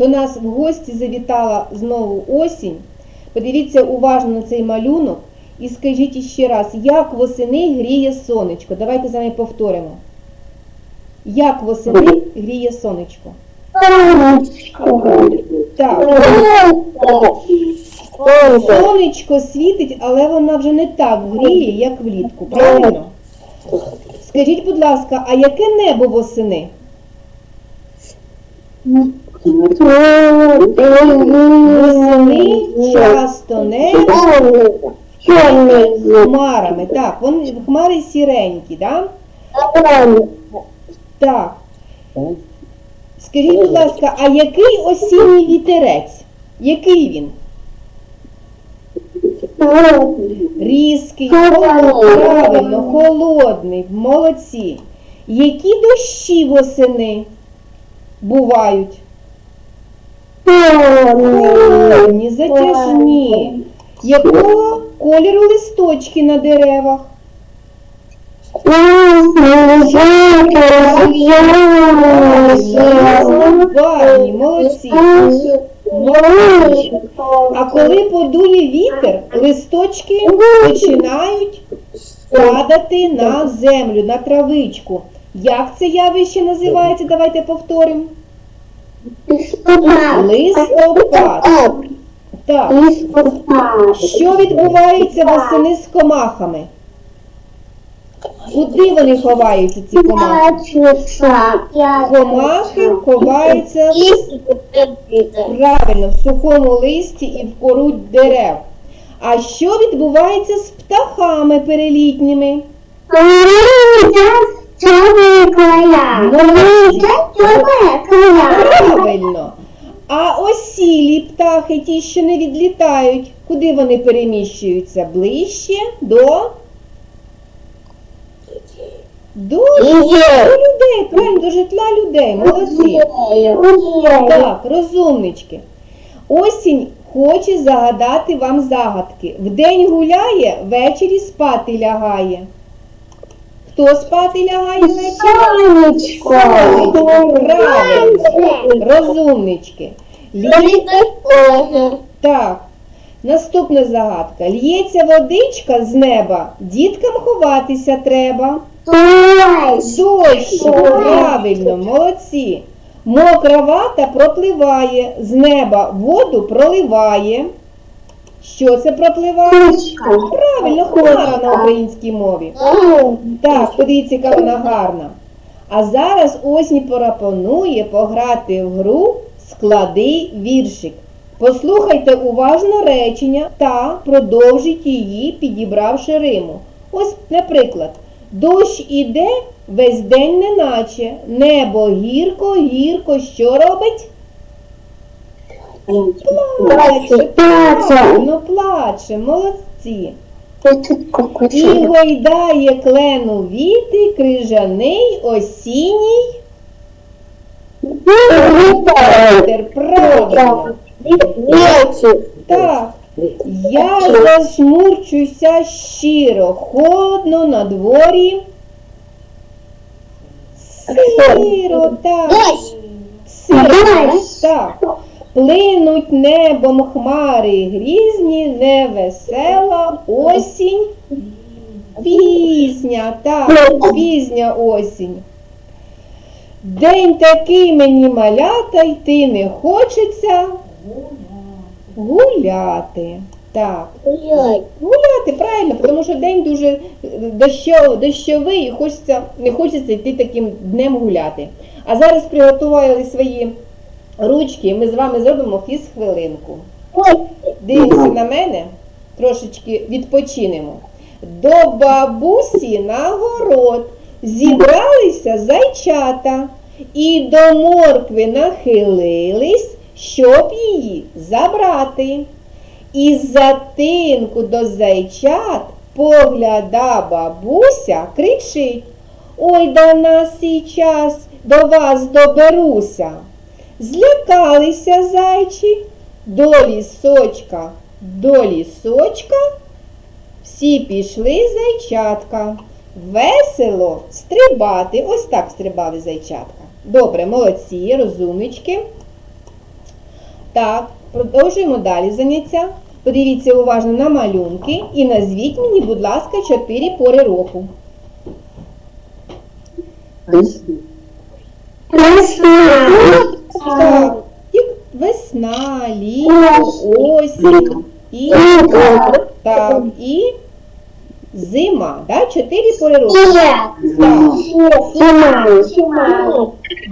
До нас в гості завітала знову осінь. Подивіться уважно на цей малюнок і скажіть іще раз, як восени гріє сонечко. Давайте з вами повторимо. Як восени гріє сонечко? Так, сонечко світить, але вона вже не так гріє, як влітку, правильно? Скажіть, будь ласка, а яке небо восени? Восени часто небо хмарами. Так, вони хмари сіренькі, да? Так. Скажіть, будь ласка, а який осінній вітерець? Який він? Різкий, холодний, правильно, холодний, молодці. Які дощі восени бувають? Холодні, затяжні. Якого кольору листочки на деревах? Барні, молодці. А коли подує вітер, листочки починають падати на землю, на травичку. Як це явище називається? Давайте повторимо. Листопад. Так. Що відбувається восени з комахами? Куди вони ховаються, ці комахи? Комахи ховаються правильно в сухому листі і в кору дерев. А що відбувається з птахами перелітніми? Правильно. А осілі птахи, ті, що не відлітають, куди вони переміщуються? Ближче до, до, до людей, правильно, до житла людей. Молодці. Так, розумнички. Осінь хоче загадати вам загадки. Вдень гуляє, ввечері спати лягає. Хто спати лягає ввечері? Розумнички. Лє... Так. Наступна загадка. Лється водичка з неба, діткам ховатися треба. Дощ, правильно, молодці. Мокра вата пропливає, з неба воду проливає. Що це пропливає? Правильно, хмара на українській мові. Так, подивіться, яка вона гарна. А зараз осінь пропонує пограти в гру Склади віршик. Послухайте уважно речення та продовжіть її, підібравши риму. Ось, наприклад, дощ іде весь день неначе, небо гірко, гірко, що робить? Плаче, правильно, плаче, молодці. І гойдає клену віти, крижаний осінній вітер. Правильно. Так. Я зашмурчуся щиро, холодно на дворі. Сиро, так. Сиро, так. Плинуть небом хмари грізні, невесела осінь. Пісня, так, пізня осінь. День такий мені малята, йти не хочеться гуляти. Так, гуляти, правильно, тому що день дуже е, дощовий і хочеться, не хочеться йти таким днем гуляти. А зараз приготували свої ручки, ми з вами зробимо фіз-хвилинку. Дивіться на мене, трошечки відпочинемо. До бабусі на город зібралися зайчата і до моркви нахилились, щоб її забрати. Із затинку до зайчат погляда бабуся кричить. Ой, до нас сейчас до вас доберуся. Злякалися зайчі до лісочка, до лісочка. Всі пішли зайчатка. Весело стрибати. Ось так стрибали зайчатка. Добре, молодці, розумнички. Так, продовжуємо далі заняття. Подивіться уважно на малюнки і назвіть мені, будь ласка, чотири пори року. Так, тік- весна, літо, осінь і так, і зима. Да? Чотири пори року.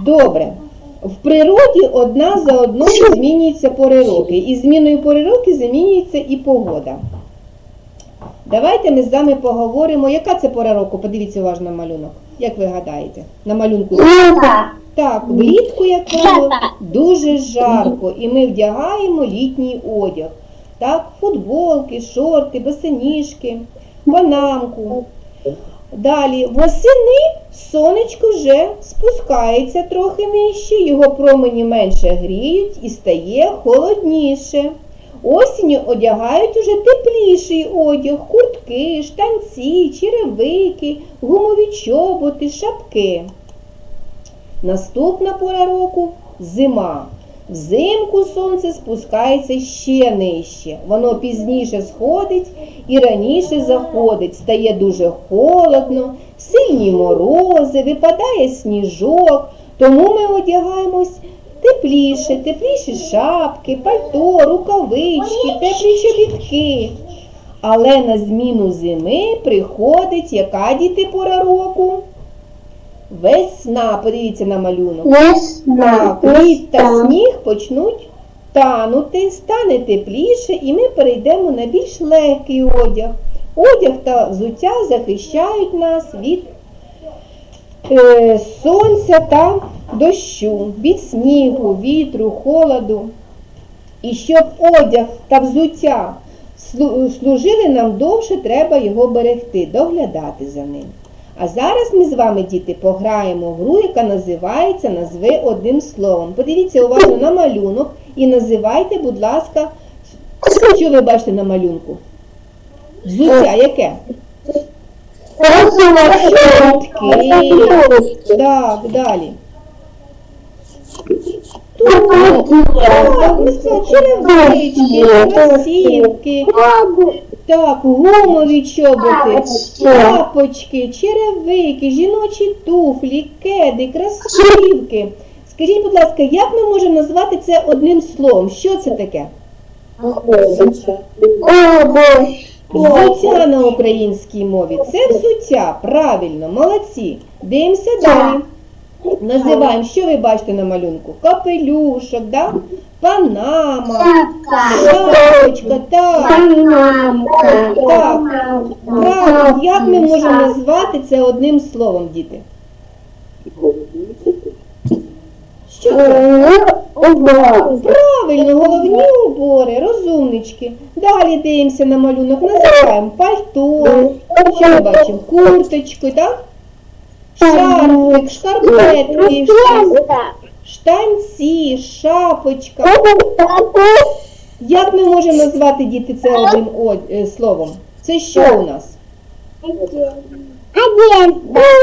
Добре. В природі одна за одною змінюються пори роки. І зміною пори роки змінюється і погода. Давайте ми з вами поговоримо, яка це пора року. Подивіться уважно на малюнок. Як ви гадаєте? На малюнку. Так, влітку, як правило, дуже жарко, і ми вдягаємо літній одяг. Так, футболки, шорти, босоніжки, панамку. Далі, восени сонечко вже спускається трохи нижче, його промені менше гріють і стає холодніше. Осінню одягають уже тепліший одяг, куртки, штанці, черевики, гумові чоботи, шапки. Наступна пора року зима. Взимку сонце спускається ще нижче. Воно пізніше сходить і раніше заходить. Стає дуже холодно, сильні морози, випадає сніжок. Тому ми одягаємось тепліше, тепліші шапки, пальто, рукавички, теплі чобітки. Але на зміну зими приходить яка діти пора року? Весна, подивіться на малюнок. Так, лід та сніг почнуть танути, стане тепліше, і ми перейдемо на більш легкий одяг. Одяг та взуття захищають нас від е, сонця та дощу, від снігу, вітру, холоду. І щоб одяг та взуття служили нам довше, треба його берегти, доглядати за ним. А зараз ми з вами, діти, пограємо в гру, яка називається Назви одним словом. Подивіться уважно на малюнок і називайте, будь ласка, що ви бачите на малюнку? Взуття яке? Так, далі. Ми черевички, кросівки, так, гумові чоботи, шапочки, черевики, жіночі туфлі, кеди, кросівки. Скажіть, будь ласка, як ми можемо назвати це одним словом? Що це таке? Взуття на українській мові. Це взуття. Правильно, молодці. Дивимося далі. Називаємо, що ви бачите на малюнку? Капелюшок, да? панама, шапочка, так. Правильно, як ми можемо назвати це одним словом, діти? Що це? Правильно, головні убори, розумнички. Далі дивимося на малюнок, називаємо пальто, що ми бачимо? Курточку, так? Шарфик, шкарпетки, штанці, шапочка. Як ми можемо назвати діти це одним е, словом? Це що у нас?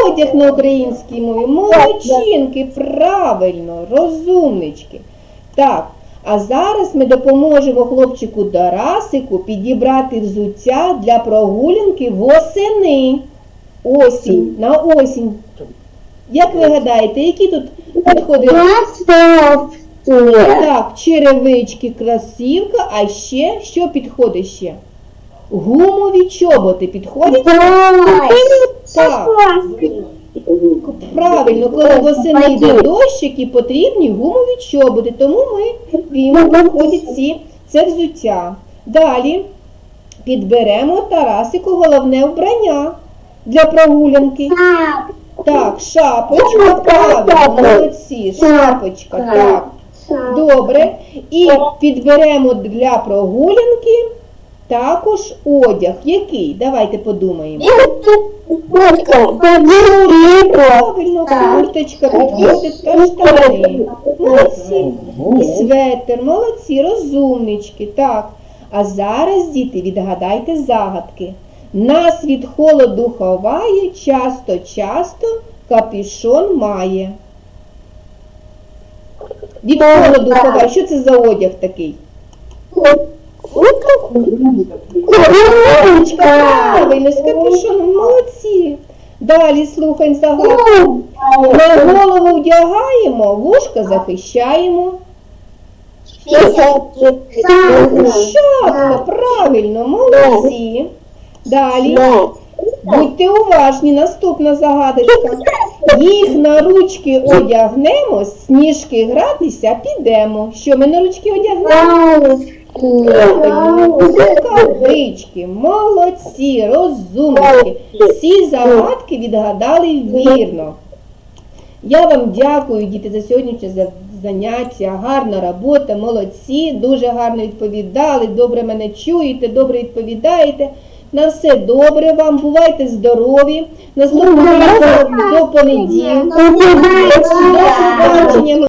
Одяг на українській мові. Молодчинки, правильно, розумнички. Так, а зараз ми допоможемо хлопчику Тарасику підібрати взуття для прогулянки восени. Осінь, на осінь. Як ви гадаєте, які тут підходи? Так, черевички, красівка, а ще що підходить ще? Гумові чоботи підходять? Так, правильно, коли восени йде дощик і потрібні гумові чоботи, тому ми віємо підходять ці, це взуття. Далі підберемо Тарасику головне вбрання для прогулянки. Так, шапочка, правильно, молодці, шапочка, так. Добре. І підберемо для прогулянки також одяг. Який? Давайте подумаємо. Правильно, курточка підходить та штани. Молодці. І светр, молодці, розумнички. Так. А зараз, діти, відгадайте загадки. Нас від холоду ховає, часто-часто капюшон має. Від холоду ховай. Що це за одяг такий? Правильно, з капюшоном, молодці. Далі слухаємо загадку. На голову вдягаємо, вушка захищаємо. Шапка, правильно, молодці. Далі. Будьте уважні, наступна загадочка. Їх на ручки одягнемо, сніжки гратися підемо. Що ми на ручки одягнемо? Рукавички, молодці, розумники. Всі загадки відгадали вірно. Я вам дякую, діти, за сьогоднішнє заняття. Гарна робота, молодці, дуже гарно відповідали, добре мене чуєте, добре відповідаєте. На все добре вам, бувайте здорові. Наступного разу до понеділка. До побачення.